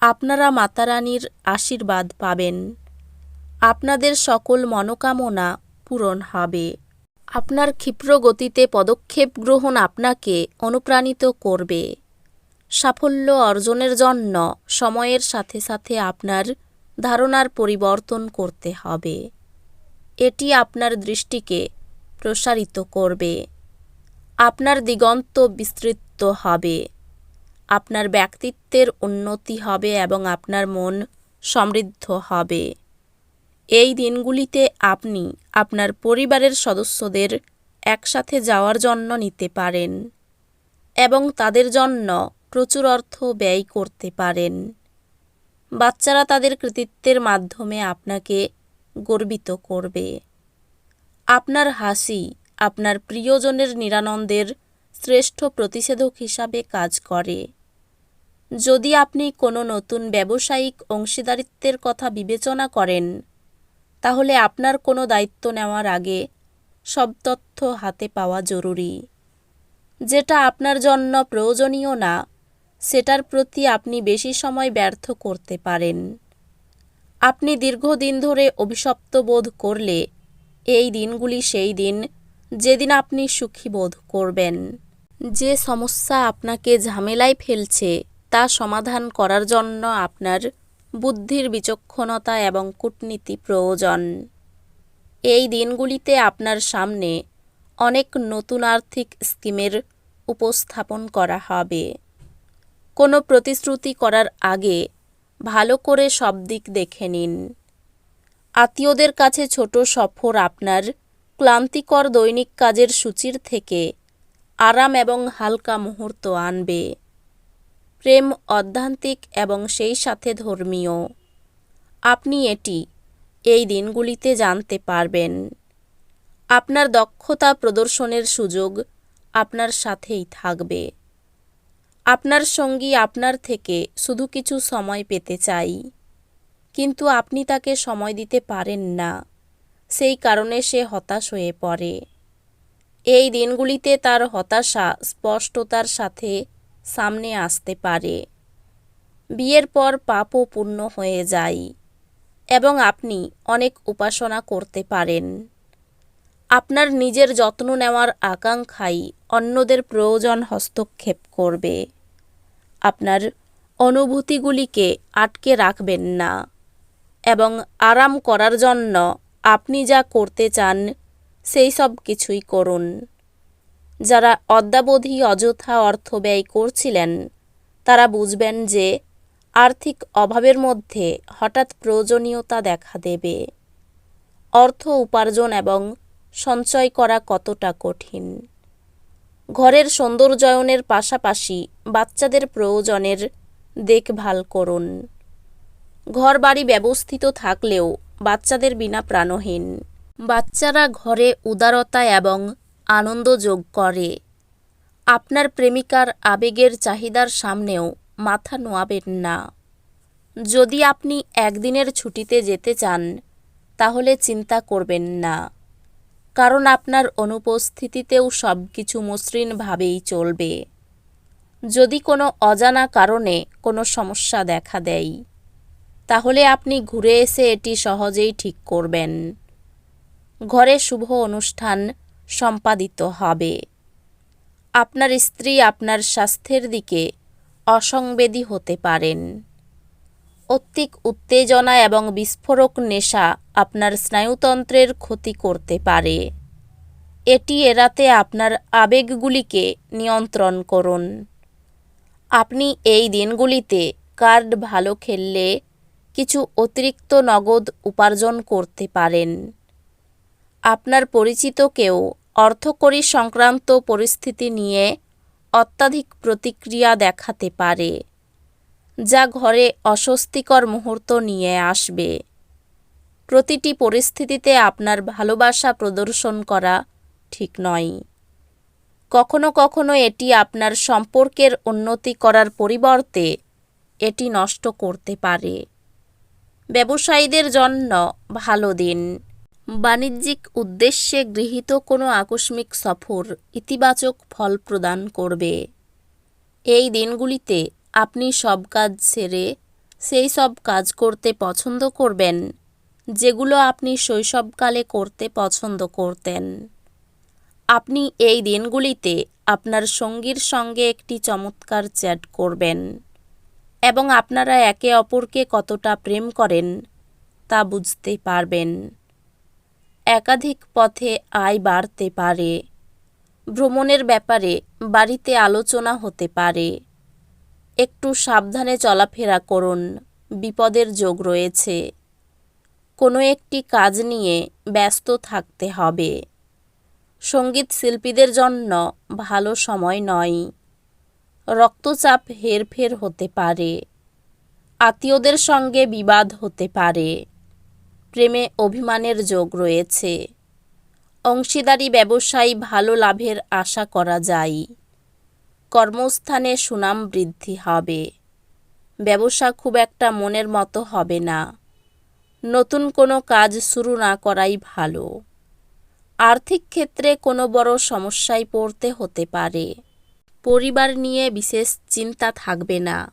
আপনারা মাতারানীর আশীর্বাদ পাবেন। আপনাদের সকল মনোকামনা পূরণ হবে। আপনার ক্ষিপ্র গতিতে পদক্ষেপ গ্রহণ আপনাকে অনুপ্রাণিত করবে। সাফল্য অর্জনের জন্য সময়ের সাথে সাথে আপনার ধারণার পরিবর্তন করতে হবে। এটি আপনার দৃষ্টিকে প্রসারিত করবে। আপনার দিগন্ত বিস্তৃত হবে। আপনার ব্যক্তিত্বের উন্নতি হবে এবং আপনার মন সমৃদ্ধ হবে। এই দিনগুলিতে আপনি আপনার পরিবারের সদস্যদের একসাথে যাওয়ার জন্য নিতে পারেন এবং তাদের জন্য প্রচুর অর্থ ব্যয় করতে পারেন। বাচ্চারা তাদের কৃতিত্বের মাধ্যমে আপনাকে গর্বিত করবে। আপনার হাসি আপনার প্রিয়জনের নিরানন্দের শ্রেষ্ঠ প্রতিষেধক হিসাবে কাজ করে। যদি আপনি কোনো নতুন ব্যবসায়িক অংশীদারিত্বের কথা বিবেচনা করেন, তাহলে আপনার কোনো দায়িত্ব নেওয়ার আগে সব তথ্য হাতে পাওয়া জরুরি। যেটা আপনার জন্য প্রয়োজনীয় না, সেটার প্রতি আপনি বেশি সময় ব্যর্থ করতে পারেন। আপনি দীর্ঘদিন ধরে অভিশপ্ত বোধ করলে, এই দিনগুলি সেই দিন যেদিন আপনি সুখী বোধ করবেন। যে সমস্যা আপনাকে ঝামেলায় ফেলছে তা সমাধান করার জন্য আপনার বুদ্ধির বিচক্ষণতা এবং কূটনীতি প্রয়োজন। এই দিনগুলিতে আপনার সামনে অনেক নতুন আর্থিক স্কিমের উপস্থাপন করা হবে। কোনো প্রতিশ্রুতি করার আগে ভালো করে সব দিক দেখে নিন। আত্মীয়দের কাছে ছোট সফর আপনার ক্লান্তিকর দৈনিক কাজের সূচির থেকে আরাম এবং হালকা মুহূর্ত আনবে। প্রেম অধ্যান্তিক এবং সেই সাথে ধর্মীয়। আপনি এটি এই দিনগুলিতে জানতে পারবেন। আপনার দক্ষতা প্রদর্শনের সুযোগ আপনার সাথেই থাকবে। আপনার সঙ্গী আপনার থেকে শুধু কিছু সময় পেতে চাই, কিন্তু আপনি তাকে সময় দিতে পারেন না। সেই কারণে সে হতাশ হয়ে পড়ে। এই দিনগুলিতে তার হতাশা, স্পষ্টতার সাথে সামনে আসতে পারে। বিয়ের পর পাপও পূর্ণ হয়ে যায় এবং আপনি অনেক উপাসনা করতে পারেন। আপনার নিজের যত্ন নেওয়ার আকাঙ্ক্ষাই অন্যদের প্রয়োজন হস্তক্ষেপ করবে। আপনার অনুভূতিগুলিকে আটকে রাখবেন না এবং আরাম করার জন্য আপনি যা করতে চান, সেই সব কিছুই করুন। যারা অদ্যাবধি অযথা অর্থ ব্যয় করছিলেন, তারা বুঝবেন যে আর্থিক অভাবের মধ্যে হঠাৎ প্রয়োজনীয়তা দেখা দেবে। অর্থ উপার্জন এবং সঞ্চয় করা কতটা কঠিন? ঘরের সৌন্দর্যায়নের পাশাপাশি বাচ্চাদের প্রয়োজনের দেখভাল করুন। ঘর বাড়ি ব্যবস্থিত থাকলেও বাচ্চাদের বিনা প্রাণহীন। বাচ্চারা ঘরে উদারতা এবং আনন্দ যোগ করে। আপনার প্রেমিকার আবেগের চাহিদার সামনেও মাথা নোয়াবেন না। যদি আপনি একদিনের ছুটিতে যেতে চান, তাহলে চিন্তা করবেন না। কারণ আপনার অনুপস্থিতিতেও সব কিছু মসৃণভাবেই চলবে। যদি কোনো অজানা কারণে কোনো সমস্যা দেখা দেয়, তাহলে আপনি ঘুরে এসে এটি সহজেই ঠিক করবেন। ঘরে শুভ অনুষ্ঠান সম্পাদিত হবে। আপনার স্ত্রী আপনার স্বাস্থ্যের দিকে অসংবেদী হতে পারেন। অত্যিক উত্তেজনা এবং বিস্ফোরক নেশা আপনার স্নায়ুতন্ত্রের ক্ষতি করতে পারে। এটি এড়াতে আপনার আবেগগুলিকে নিয়ন্ত্রণ করুন। আপনি এই দিনগুলিতে কার্ড ভালো খেললে কিছু অতিরিক্ত নগদ উপার্জন করতে পারেন। আপনার পরিচিত কেউ অর্থকরী সংক্রান্ত পরিস্থিতি নিয়ে অত্যাধিক প্রতিক্রিয়া দেখাতে পারে, যা ঘরে অস্বস্তিকর মুহূর্ত নিয়ে আসবে। প্রতিটি পরিস্থিতিতে আপনার ভালোবাসা প্রদর্শন করা ঠিক নয়। কখনো কখনো এটি আপনার সম্পর্কের উন্নতি করার পরিবর্তে এটি নষ্ট করতে পারে। ব্যবসায়ীদের জন্য ভালো দিন। বাণিজ্যিক উদ্দেশ্যে গৃহীত কোনো আকস্মিক সফর ইতিবাচক ফল প্রদান করবে। এই দিনগুলিতে আপনি সব কাজ ছেড়ে সেই সব কাজ করতে পছন্দ করবেন, যেগুলো আপনি শৈশবকালে করতে পছন্দ করতেন। আপনি এই দিনগুলিতে আপনার সঙ্গীর সঙ্গে একটি চমৎকার চ্যাট করবেন এবং আপনারা একে অপরকে কতটা প্রেম করেন তা বুঝতে পারবেন। একাধিক পথে আয় বাড়তে পারে। ভ্রমণের ব্যাপারে বাড়িতে আলোচনা হতে পারে। একটু সাবধানে চলাফেরা করুন, বিপদের যোগ রয়েছে। কোনো একটি কাজ নিয়ে ব্যস্ত থাকতে হবে। সংগীত শিল্পীদের জন্য ভালো সময় নয়। রক্তচাপ হেরফের হতে পারে। আত্মীয়দের সঙ্গে বিবাদ হতে পারে। প্রেমে অভিমানের যোগ রয়েছে। অংশীদারি ব্যবসায়ী ভালো লাভের আশা করা যায়। কর্মস্থানে সুনাম বৃদ্ধি হবে। ব্যবসা খুব একটা মনের মতো হবে না। নতুন কোনো কাজ শুরু না করাই ভালো। আর্থিক ক্ষেত্রে কোনো বড় সমস্যায় পড়তে হতে পারে। পরিবার নিয়ে বিশেষ চিন্তা থাকবে না।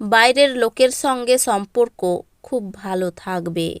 বাইরের লোকের সঙ্গে সম্পর্ক খুব ভালো থাকবে।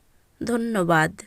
ধন্যবাদ।